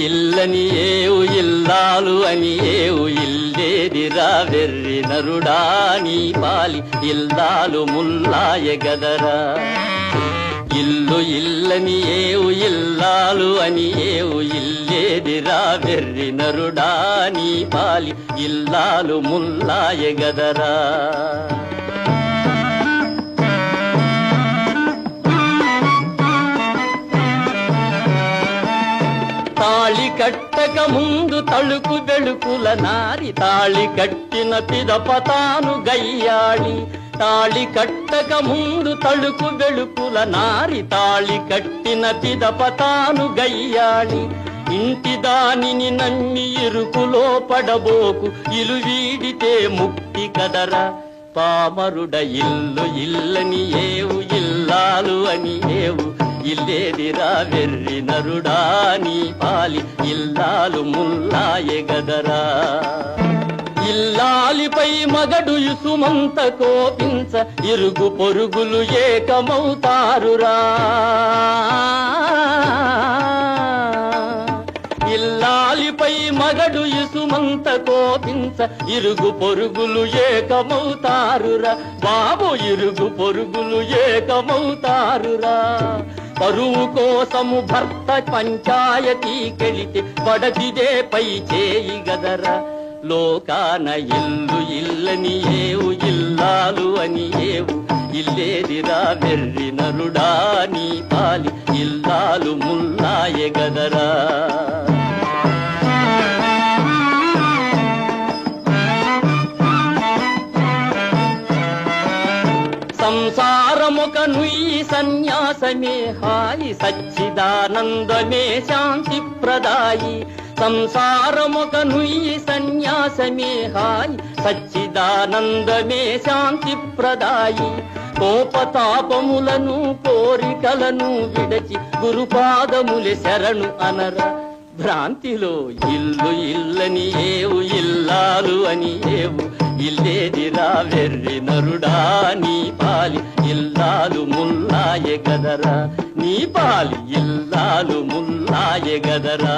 ఇల్లని ఏవు ఇల్లాలు అని ఏవు ఇల్లేదిరా వెర్రి నరుడా నీ పాలి ఇల్లాలు ముల్లాయ గదరా. ఇల్లు ఇల్లని ఏవు ఇల్లాలు అని ఏవు ఇల్లేదిరా వెర్రి నరుడా నీ పాలి ఇల్లాలు ముల్లాయ గదరా. తాళి కట్టక ముందు తళుకు వెళుకుల నారి తాళి కట్టిన పిదపతాను గయ్యాళి. తాళి కట్టక ముందు తళుకు వెళుకుల నారి తాళి కట్టిన పిదపతాను గయ్యాళి. ఇంటి దానిని నమ్మి ఇరుకులో పడబోకు ఇలు వీడితే ముక్తి కదరా. పామరుడ ఇల్లు ఇల్లని ఏవు ఇల్లాలు అని ఏవు. ఇల్లేదిరా వెర్రి నరుడా నీ పాలి ఇల్లాలు ముల్లాయె గదరా. ఇల్లాలిపై మగడు ఇసుమంత కోపించ ఇరుగు పొరుగులు ఏకమవుతారురా. ఇల్లాలిపై మగడు ఇసుమంత కోపించ ఇరుగు పొరుగులు ఏకమవుతారురా. బాబు ఇరుగు పొరుగులు ఏకమవుతారురా. పరువు కోసము భర్త పంచాయతీ కెళితే పడదిదే పై చేయి గదరా. లోకాన ఇల్లు ఇల్లని ఏవు ఇల్లాలు అని ఏవు ఇల్లేదిరా వెర్రి నరుడా నీ పాలి ఇల్లాలు ముల్లాయె గదరా. సంసారముక నుయ్యి సన్యాసమే హాయి సచ్చిదానందమే శాంతి ప్రదాయి. సంసారముక నుయ్యి సన్యాసమే హాయి సచ్చిదానందమే శాంతి ప్రదాయి. కోపతాపములను కోరికలను విడచి గురుపాదములె శరణు అనర. భ్రాంతిలో ఇల్లు ఇల్లని ఏవు ఇల్లాలు అని ఏవు. ఇల్లేదిరా వెర్రి నరుడా నీ పాలి ఇల్లాలు ముల్లాయే గదరా నీ పాలి ఇల్లాలు ముల్లాయే గదరా